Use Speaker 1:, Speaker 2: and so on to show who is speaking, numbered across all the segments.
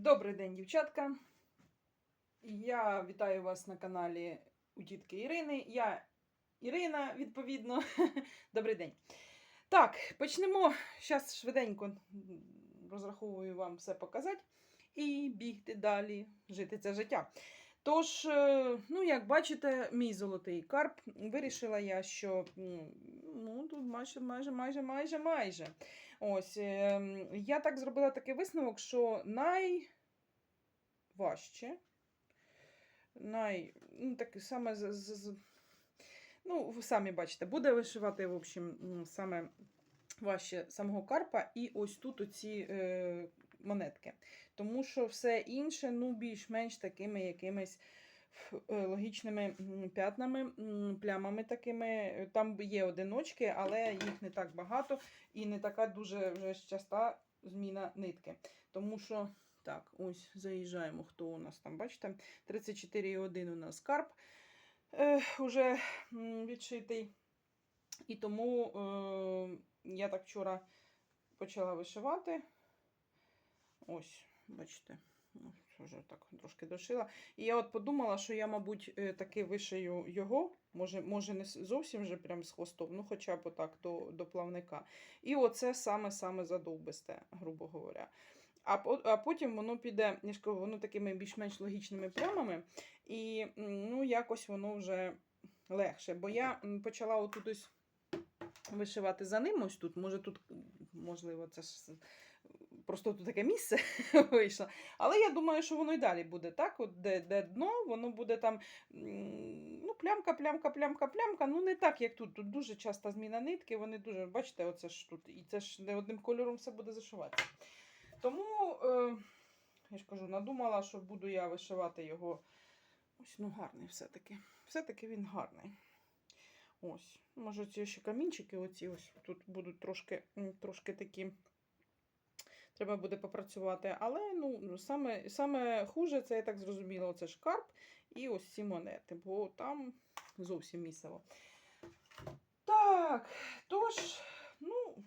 Speaker 1: Добрий день, дівчатка. Я вітаю вас на каналі у тітки Ірини. Я Ірина, відповідно. Добрий день. Так, почнемо. Зараз швиденько розраховую вам все показати і бігти далі, жити це життя. Тож, е, ну, як бачите, мій золотий карп. Вирішила я, що м, ну, тут майже, майже, майже, майже, майже. Ось, е, я так зробила такий висновок, що найважче, най, ну, таке саме з, з, ну, ви самі бачите, буде вишивати, в общем, саме важче самого карпа і ось тут оці е, монетки. Тому що все інше, ну, більш-менш такими якимись логічними п'ятнами, плямами такими. Там є одиночки, але їх не так багато і не така дуже вже часта зміна нитки. Тому що, так, ось заїжджаємо, хто у нас там, бачите, 34,1 у нас карп е, уже відшитий. І тому е, я так вчора почала вишивати. Ось, бачите, вже так трошки дошила. І я от подумала, що я, мабуть, е, таки вишию його. Може, може не зовсім вже прям з хвостом, ну хоча б отак до, до плавника. І оце саме-саме задовбисте, грубо говоря. А, а потім воно піде, воно такими більш-менш логічними плямами, і ну, якось воно вже легше. Бо я почала отут вишивати за ним, ось тут, може тут, можливо, це ж просто тут таке місце вийшло. Але я думаю, що воно і далі буде так, от де, де дно, воно буде там ну, плямка, плямка, плямка, плямка. Ну, не так, як тут. Тут дуже часто зміна нитки, вони дуже, бачите, оце ж тут. І це ж не одним кольором все буде зашиватися. Тому, е, я ж кажу, надумала, що буду я вишивати його. Ось, ну, гарний все-таки. Все-таки він гарний. Ось. Може, ці ще камінчики, оці ось тут будуть трошки, трошки такі. Треба буде попрацювати. Але ну, саме, саме хуже, це я так зрозуміла, це ж карп і ось ці монети, бо там зовсім місиво. Так, тож, ну,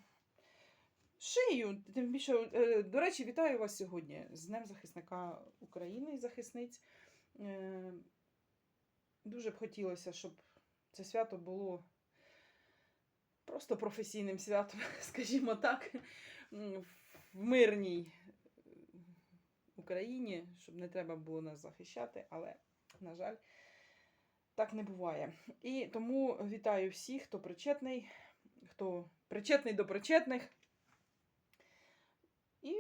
Speaker 1: шию. Тим більше, е, до речі, вітаю вас сьогодні з Днем захисника України і захисниць. Е, Дуже б хотілося, щоб це свято було просто професійним святом, скажімо так, в мирній е, Україні, щоб не треба було нас захищати, але, на жаль, так не буває. І тому вітаю всіх, хто причетний, хто причетний до причетних. І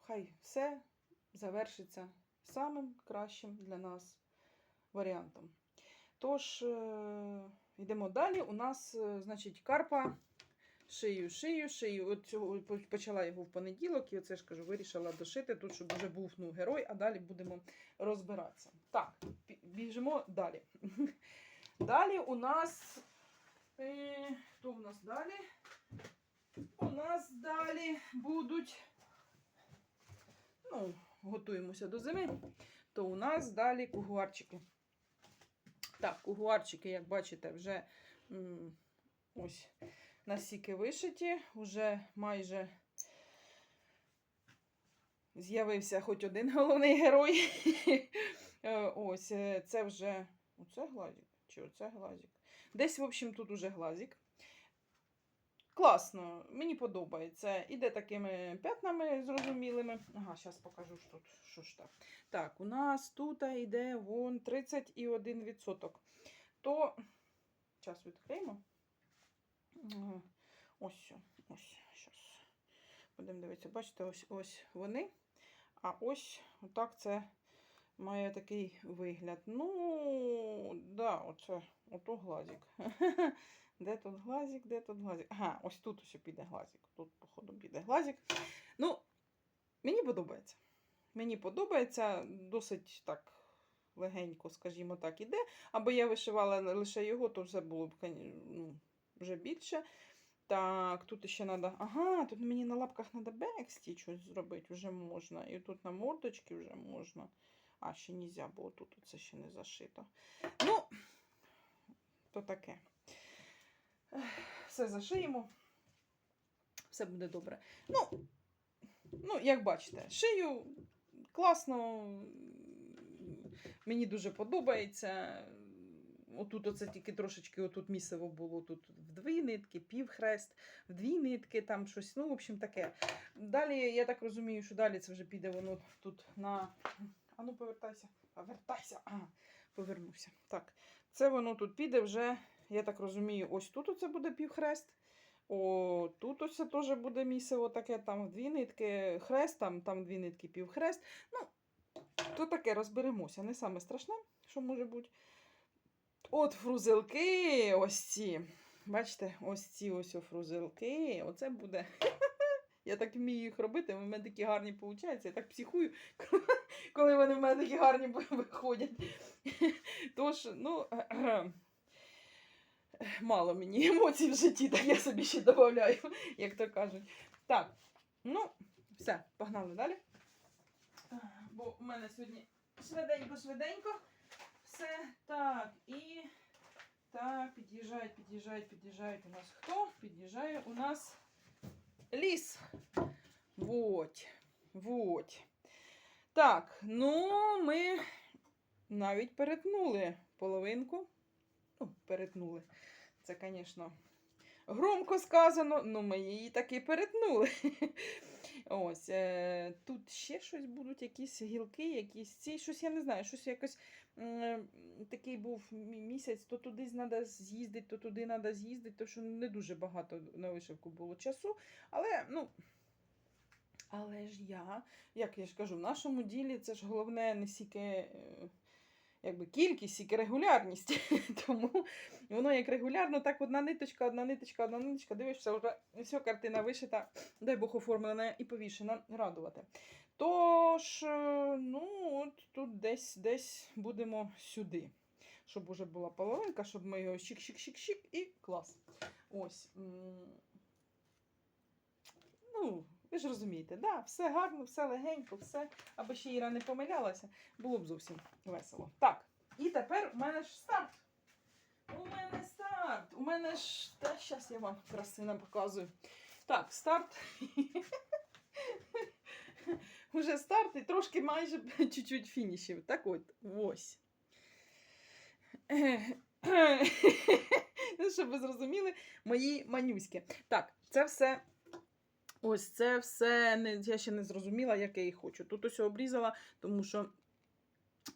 Speaker 1: хай все завершиться самим кращим для нас варіантом. Тож, е, йдемо далі. У нас, е, значить, карпа. Шию, шию, шию. От цього почала його в понеділок, і оце ж кажу, вирішила дошити тут, щоб вже був ну, герой, а далі будемо розбиратися. Так, біжимо далі. Далі у нас. Е, хто у нас далі? У нас далі будуть. Ну, готуємося до зими. То у нас далі кугуарчики. Так, кугуарчики, як бачите, вже ось насіки вишиті, вже майже з'явився хоч один головний герой. Е, Ось, е, це вже оце глазик чи оце глазик. Десь, в общем, тут уже глазик. Класно, мені подобається. Іде такими п'ятнами зрозумілими. Ага, зараз покажу, що тут. Що ж так. Так, у нас тут йде вон 31%. То, зараз відкриємо. Ось, ось, зараз. Будемо дивитися, бачите, ось ось вони. А ось отак це має такий вигляд. Ну, да, оце, ото глазик. Де тут глазик, де тут глазик? Ага, ось тут ось піде глазик. Тут, походу, піде глазик. Ну, мені подобається. Мені подобається досить так легенько, скажімо так, іде. Або я вишивала лише його, то вже було б ну, вже більше. Так, тут ще треба. Ага, тут мені на лапках треба бекстіч щось зробити, вже можна. І тут на мордочці вже можна. А, ще не можна, бо тут це ще не зашито. Ну, то таке. Все зашиємо. Все буде добре. Ну, Ну, як бачите, шию класно. Мені дуже подобається. Отут оце тільки трошечки отут місиво було тут в дві нитки, півхрест, в дві нитки, там щось, ну, в общем, таке. Далі, я так розумію, що далі це вже піде воно тут на. А ну повертайся, повертайся. А, повернувся. Так, це воно тут піде вже, я так розумію, ось тут оце буде півхрест. О, тут ось це теж буде місиво таке, там дві нитки хрест, там, там дві нитки півхрест. Ну, то таке розберемося. Не саме страшне, що може бути. От фрузелки, ось ці. Бачите, ось ці ось фрузелки. Оце буде. Я так вмію їх робити, в мене такі гарні виходять. Я так психую, коли вони в мене такі гарні виходять. Тож, ну, мало мені емоцій в житті, так я собі ще додаю, як то кажуть. Так, ну, все, погнали далі. Бо у мене сьогодні швиденько-швиденько. Все так, і так, під'їжджають, під'їжджають, під'їжджають у нас хто? Під'їжджає у нас ліс. Вот. Вот. Так, ну ми навіть перетнули половинку. Ну, перетнули. Це, звісно, громко сказано, але ми її таки перетнули. Ось, е, тут ще щось будуть, якісь гілки, якісь ці, щось я не знаю, щось якось такий був місяць, то туди треба з'їздити, то туди треба з'їздити, то що не дуже багато на вишивку було часу. Але, ну. Але ж я, як я ж кажу, в нашому ділі це ж головне не стільки е, якби, кількість, скільки регулярність. Тому воно як регулярно, так одна ниточка, одна ниточка, одна ниточка, дивишся, вже все, картина вишита, дай Бог оформлена і повішена, радувати. Тож, е, ну, от тут десь десь будемо сюди. Щоб уже була половинка, щоб ми його щик-щик-щик-щик і клас. Ось. Ну, ви ж розумієте, да, все гарно, все легенько, все, аби ще Іра не помилялася, було б зовсім весело. Так, і тепер у мене ж старт. У мене старт. У мене ж. Та зараз я вам красиво показую. Так, старт. Уже старт і трошки майже чуть-чуть фінішів. Так от, ось. Ну, Щоб ви зрозуміли, мої манюськи. Так, це все. Ось це все. Не, я ще не зрозуміла, як я їх хочу. Тут ось обрізала, тому що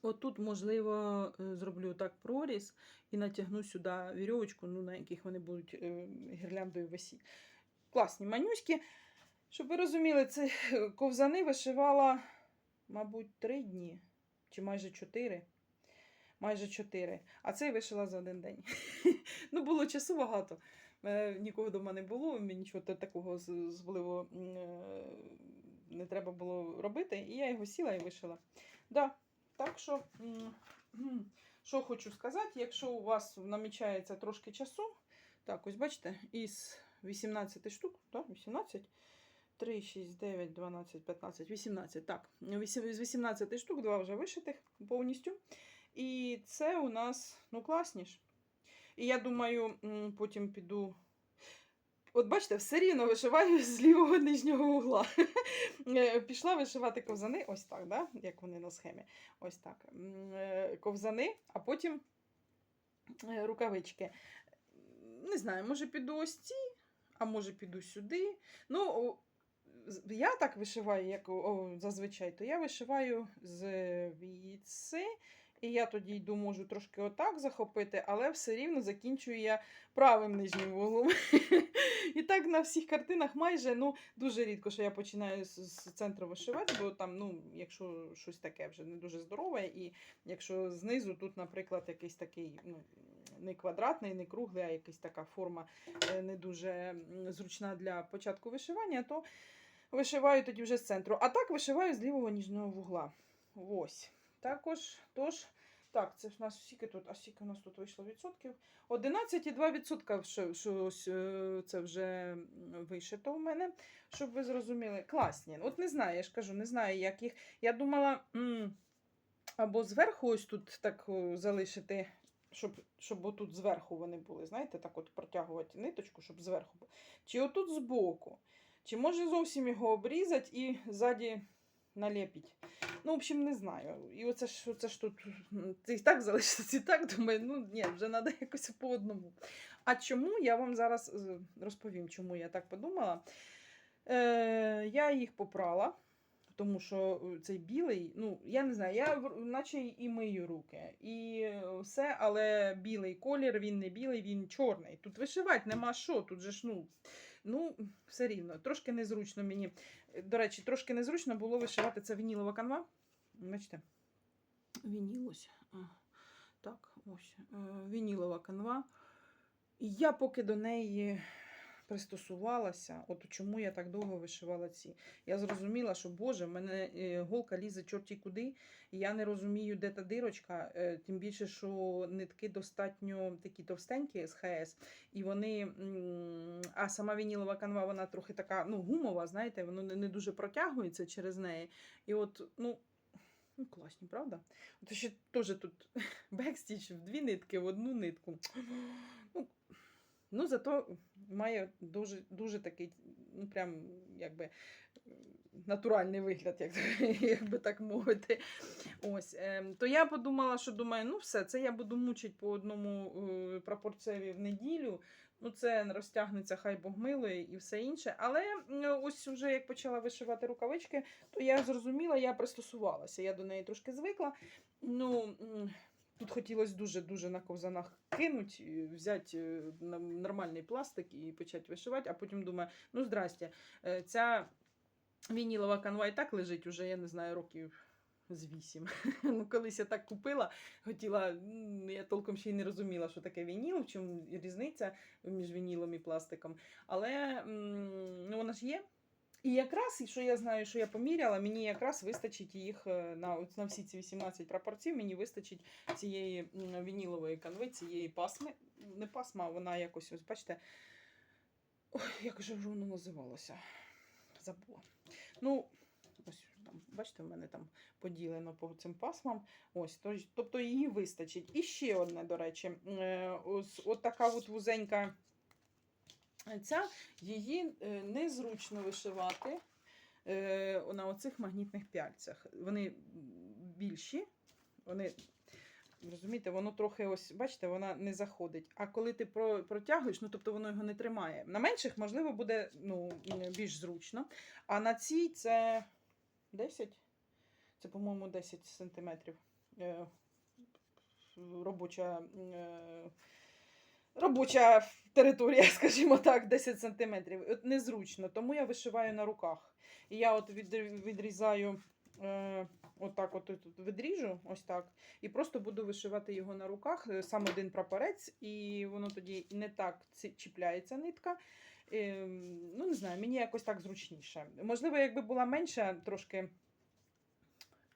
Speaker 1: отут, можливо, е, зроблю так проріз і натягну сюди вірьовочку, ну, на яких вони будуть е, гірляндою висіти. Класні манюськи. Щоб ви розуміли, це е, ковзани вишивала, мабуть, три дні чи майже чотири. Майже чотири. А цей вишила за один день. ну, було часу багато. Е, Нікого вдома не було, мені нічого такого з- особливо м, е, не треба було робити. І я його сіла і вишила. Да, так що, що хочу сказати, якщо у вас намічається трошки часу, так, ось бачите, із 18 штук, так, 18. 3, 6, 9, 12, 15, 18. Так, з 18 штук, два вже вишитих повністю. І це у нас, ну, класні ж. І я думаю, потім піду. От бачите, все рівно вишиваю з лівого нижнього угла. Е, Пішла вишивати ковзани, ось так, да? як вони на схемі.Ось так. Е, Ковзани, а потім е, рукавички. Не знаю, може піду ось ці, а може піду сюди. Ну, я так вишиваю, як о, зазвичай, то я вишиваю звідси. І я тоді йду, можу трошки отак захопити, але все рівно закінчую я правим нижнім вуглом. І так на всіх картинах майже ну, дуже рідко, що я починаю з, центру вишивати, бо там, ну, якщо щось таке вже не дуже здорове, і якщо знизу тут, наприклад, якийсь такий ну, не квадратний, не круглий, а якась така форма е, не дуже зручна для початку вишивання, то вишиваю тоді вже з центру. А так вишиваю з лівого ніжного вугла. Ось. Також, тож, так, це ж у нас скільки тут, а скільки у нас тут вийшло відсотків? 11,2% що, що ось, е, це вже вишито у мене, щоб ви зрозуміли. Класні. От не знаю, я ж кажу, не знаю, як їх. Я думала, або зверху ось тут так залишити, щоб, щоб отут зверху вони були, знаєте, так от протягувати ниточку, щоб зверху. Чи отут збоку. Чи може зовсім його обрізати і ззаді налепить. Ну, в общем, не знаю. І оце ж, оце ж тут це і так залишиться, і так думаю, ну ні, вже треба якось по одному. А чому я вам зараз е, розповім, чому я так подумала. Е, я їх попрала, тому що е, цей білий, ну, я не знаю, я наче і мию руки, і все, але білий колір, він не білий, він чорний. Тут вишивати нема що, тут же ж, ну, ну, все рівно, трошки незручно мені. Е, До речі, трошки незручно було вишивати це вінілова канва. Бачите? Вінілося. Так, ось. е, Вінілова канва. І я поки до неї пристосувалася, от чому я так довго вишивала ці. Я зрозуміла, що Боже, в мене е, голка лізе чорті куди, і я не розумію, де та дирочка. е, Тим більше, що нитки достатньо такі товстенькі з ХС, і вони. А сама вінілова канва, вона трохи така ну, гумова, знаєте, воно не, дуже протягується через неї. І от, ну. Ну, класні, правда? От ще теж тут бекстіч в дві нитки, в одну нитку. Ну, зато має дуже, дуже такий, ну прям якби натуральний вигляд, як, як би так мовити. Ось. ем, то я подумала, що думаю, ну все, це я буду мучити по одному е, прапорцеві в неділю. Ну, це розтягнеться, хай Бог милує і все інше. Але ось вже як почала вишивати рукавички, то я зрозуміла, я пристосувалася. Я до неї трошки звикла. Ну, тут хотілося дуже-дуже на ковзанах кинути, взяти е, нормальний пластик і почати вишивати, а потім думаю, ну здрасте, е, ця вінілова канва і так лежить уже, я не знаю, років. З вісім. ну, колись я так купила, хотіла, я толком ще й не розуміла, що таке вініл, в чому різниця між вінілом і пластиком. Але ну, вона ж є. І якраз, що я знаю, що я поміряла, мені якраз вистачить їх е, на, на всі ці 18 прапорців, мені вистачить цієї вінілової канви, цієї пасми. Не пасма, а вона якось, ось бачите, ой, як же воно називалося? Забула. Ну, ось там, бачите, в мене там поділено по цим пасмам. Ось, тобто її вистачить. І ще одне, до речі, е, ось от така от вузенька ця, її е, незручно вишивати е, на оцих магнітних пяльцях. Вони більші, вони. Розумієте, воно трохи ось, бачите, вона не заходить. А коли ти про, протягуєш, ну тобто воно його не тримає. На менших, можливо, буде ну, більш зручно. А на цій це 10, це, по-моєму, 10 сантиметрів. Е, робоча, робоча територія, скажімо так, 10 сантиметрів. От незручно, тому я вишиваю на руках. І я от відрізаю. Е, Отак, от тут відріжу, ось так, і просто буду вишивати його на руках, е, сам один прапорець, і воно тоді не так чіпляється нитка. Е, ну, не знаю, мені якось так зручніше. Можливо, якби була менша трошки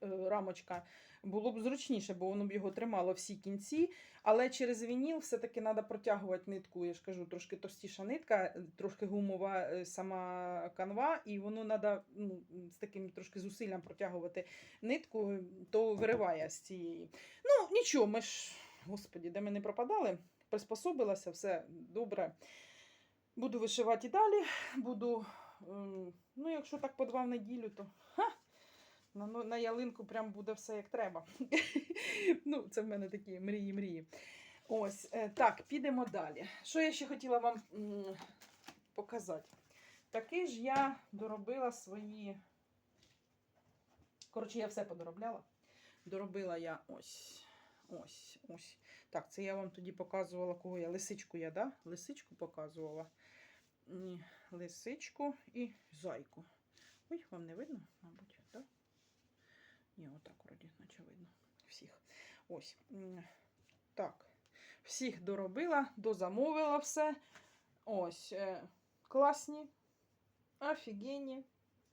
Speaker 1: рамочка, було б зручніше, бо воно б його тримало всі кінці. Але через вініл все-таки треба протягувати нитку. Я ж кажу, трошки товстіша нитка, е, трошки гумова е, сама канва, і воно треба ну, з таким трошки зусиллям протягувати нитку, то вириває з цієї. Ну, нічого, ми ж, господі, де ми не пропадали, приспособилася, все добре. Буду вишивати і далі. Буду, ем, ну, якщо так по два в неділю, то ха, на, ну, на ялинку прям буде все як треба. ну, це в мене такі мрії-мрії. Ось, е, так, підемо далі. Що я ще хотіла вам показати? Таки ж я доробила свої. Коротше, я все подоробляла. Доробила я ось. Ось, ось. Так, це я вам тоді показувала, кого я. Лисичку я, да? Лисичку показувала. Лисичку і зайку. Ой, вам не видно, мабуть? Ні, отак вроді, наче видно. Всіх. Ось. Так. Всіх доробила, дозамовила все. Ось. е, Класні. Офігенні.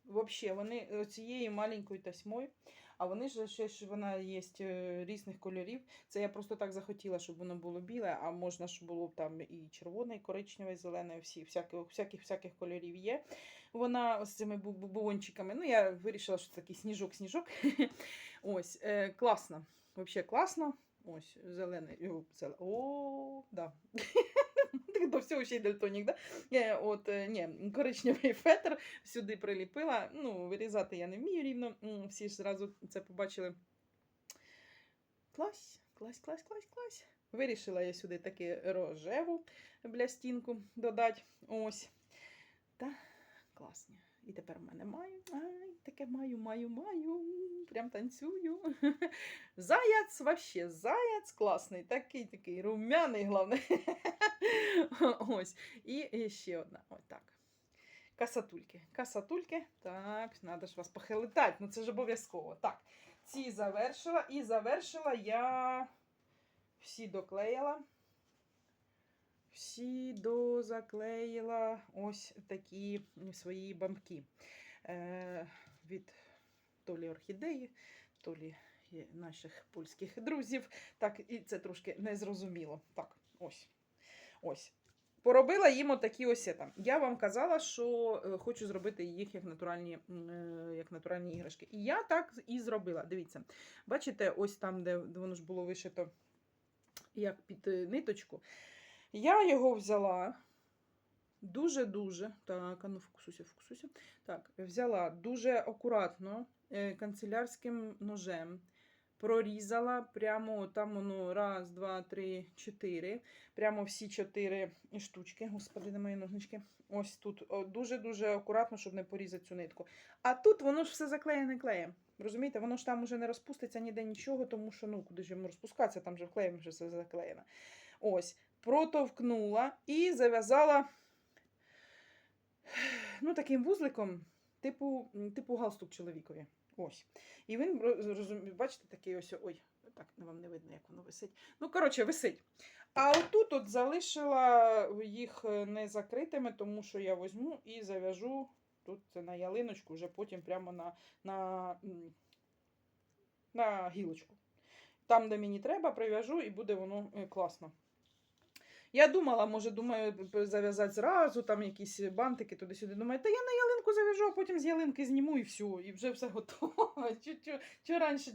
Speaker 1: Взагалі, вони е, цією маленькою тасьмою, а вони ж ще ж вона є е, різних кольорів. Це я просто так захотіла, щоб воно було біле, а можна, щоб було там і червоне, і коричневе, і зелене, всі, всяких, всяких, всяких кольорів є. Вона з цими бу- бу- бубончиками. Ну, я вирішила, що це такий сніжок-сніжок. Ось, е, класно. Взагалі класно. Ось, зелений. О. О, да. До всього ще й дальтонік, да? Е, От, е, ні, коричневий фетр сюди приліпила. Ну, вирізати я не вмію рівно. Всі ж зразу це побачили. Клас, клас, клас, клас, клас. Вирішила я сюди таки рожеву блястінку додати. Ось. Класні. І тепер в мене маю. Ай, таке маю, маю, маю. Прям танцюю. Заяць, вообще, заяць класний, такий такий румяний, головне. Ось. І ще одна. Ось так. Касатульки. Касатульки. Так, треба ж вас похилитати. Ну це ж обов'язково. Так. Ці завершила. І завершила я всі доклеїла. Всі дозаклеїла ось такі свої бамки. Е, від то лі орхідеї, то лі наших польських друзів. Так, і це трошки незрозуміло. Так, ось. Ось. Поробила їм отакі ось. Я вам казала, що е, хочу зробити їх як натуральні, е, як натуральні іграшки. І я так і зробила. Дивіться, бачите, ось там, де воно ж було вишито як під ниточку. Я його взяла дуже-дуже. Так, а ну фокусуйся, фокусуйся. Так, взяла дуже акуратно е, канцелярським ножем. Прорізала прямо там воно раз, два, три, чотири. Прямо всі чотири штучки. Господи, де мої ножнички. Ось тут дуже-дуже акуратно, щоб не порізати цю нитку. А тут воно ж все заклеєне клеєм. Розумієте, воно ж там уже не розпуститься ніде нічого, тому що ну куди ж йому розпускатися, там же вклеєм вже все заклеєно. Ось, протовкнула і зав'язала ну, таким вузликом, типу, типу галстук чоловікові. Ось. І він бачите, такий ось. Ой, так вам не видно, як воно висить. Ну, коротше, висить. А отут от залишила їх е, не закритими, тому що я візьму і зав'яжу тут на ялиночку, вже потім прямо на, на, на гілочку. Там, де мені треба, прив'яжу і буде воно е, класно. Я думала, може, думаю, зав'язати зразу, там якісь бантики туди-сюди. Думаю, та я на ялинку зав'яжу, а потім з ялинки зніму і все, і вже все готово. Що раніше,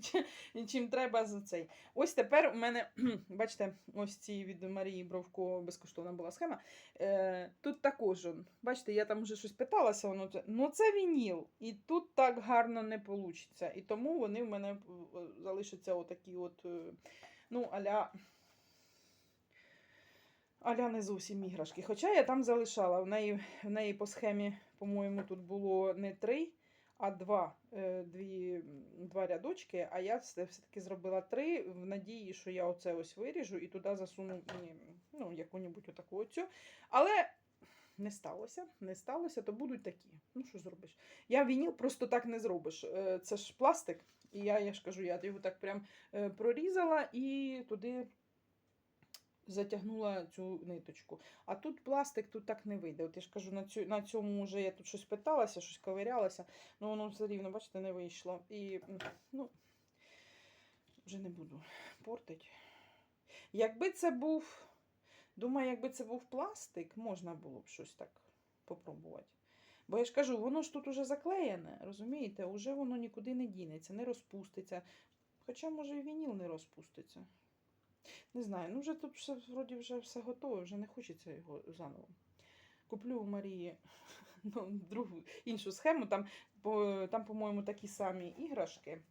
Speaker 1: чим треба за цей. Ось тепер у мене, бачите, ось ці від Марії Бровко безкоштовна була схема. Е, тут також, бачите, я там вже щось питалася, воно це, ну це вініл, і тут так гарно не вийде. І тому вони в мене е, залишаться отакі от, е, ну, аля. Аля не зовсім іграшки. Хоча я там залишала. В неї, в неї по схемі, по-моєму, тут було не три, а два, е, дві, два рядочки. А я все- все-таки зробила три в надії, що я оце ось виріжу і туди засуну ну, яку-небудь отаку оцю. Але не сталося, не сталося, то будуть такі. Ну, що зробиш? Я вініл просто так не зробиш. Е, Це ж пластик. І я, я ж кажу, я його так прям е, прорізала і туди затягнула цю ниточку. А тут пластик, тут так не вийде. От я ж кажу, на, цю, на цьому вже я тут щось питалася, щось ковирялася, але воно все рівно, бачите, не вийшло. І ну, вже не буду портить. Якби це був, думаю, якби це був пластик, можна було б щось так попробувати. Бо я ж кажу, воно ж тут уже заклеєне, розумієте, уже воно нікуди не дінеться, не розпуститься. Хоча, може, і вініл не розпуститься. Не знаю, ну вже тут все, вроді вже все готове, вже не хочеться його заново. Куплю у Марії ну, другу іншу схему. Там, по, там, по-моєму, такі самі іграшки,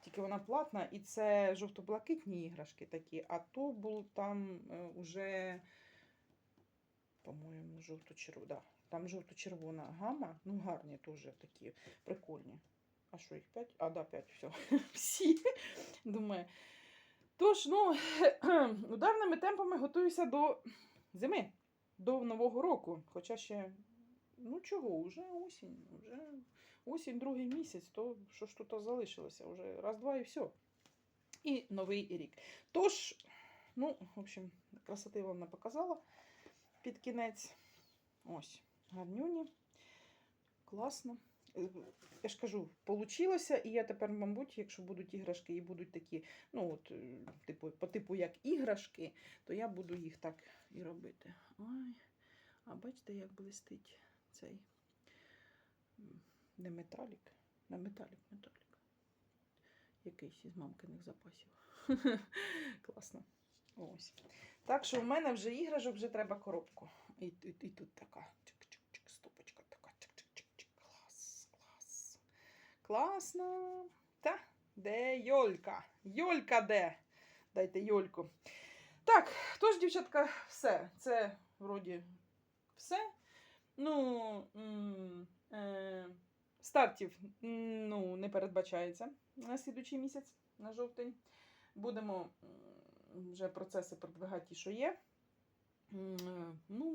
Speaker 1: тільки вона платна, і це жовто-блакитні іграшки такі, а то був там е, уже, по-моєму, жовто-червона. Да, там жовто-червона гама, ну гарні теж такі, прикольні. А що їх п'ять? А, да, п'ять, все. Всі. Думаю. Тож, ну, ударними темпами готуюся до зими, до Нового року. Хоча ще, ну чого, вже осінь, вже осінь, другий місяць, то що ж тут залишилося? Вже раз-два і все. І новий рік. Тож, ну, в общем, красоти вам не показала під кінець. Ось, гарнюні. Класно. Я ж кажу, получилося, і я тепер, мабуть, якщо будуть іграшки і будуть такі, ну от, е, типу, по типу як іграшки, то я буду їх так і робити. Ой, а бачите, як блистить цей не металік, не металік, металік. Якийсь із мамкиних запасів. Класно. Ось. Так що в мене вже іграшок, вже треба коробку. І, і, і тут така чик-чик-чик, стопочка така. Чик-чик-чик-чик. Клас, клас. Класно. Та, де Йолька? Йолька де? Дайте Йольку. Так, тож, дівчатка, все. Це вроді все. Ну, е, стартів ну, не передбачається на слідучий місяць, на жовтень. Будемо вже процеси продвигати ті, що є. Е, Ну,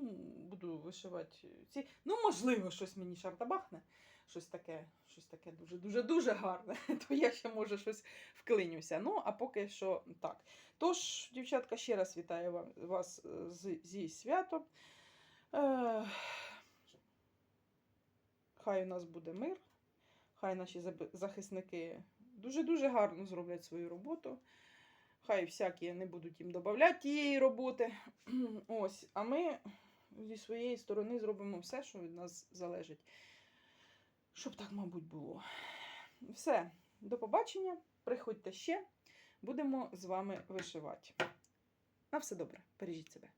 Speaker 1: буду вишивати ці. Ну, можливо, щось мені шартабахне. Щось таке, щось таке дуже дуже дуже гарне. То я ще може щось вклинюся. Ну, а поки що так. Тож, дівчатка, ще раз вітаю вас е, зі святом. Е, хай у нас буде мир. Хай наші захисники дуже-дуже гарно зроблять свою роботу. Хай всякі не будуть їм додавати тієї роботи. Ось, а ми зі своєї сторони зробимо все, що від нас залежить. Щоб так, мабуть, було. Все, до побачення. Приходьте ще. Будемо з вами вишивати. На все добре, бережіть себе.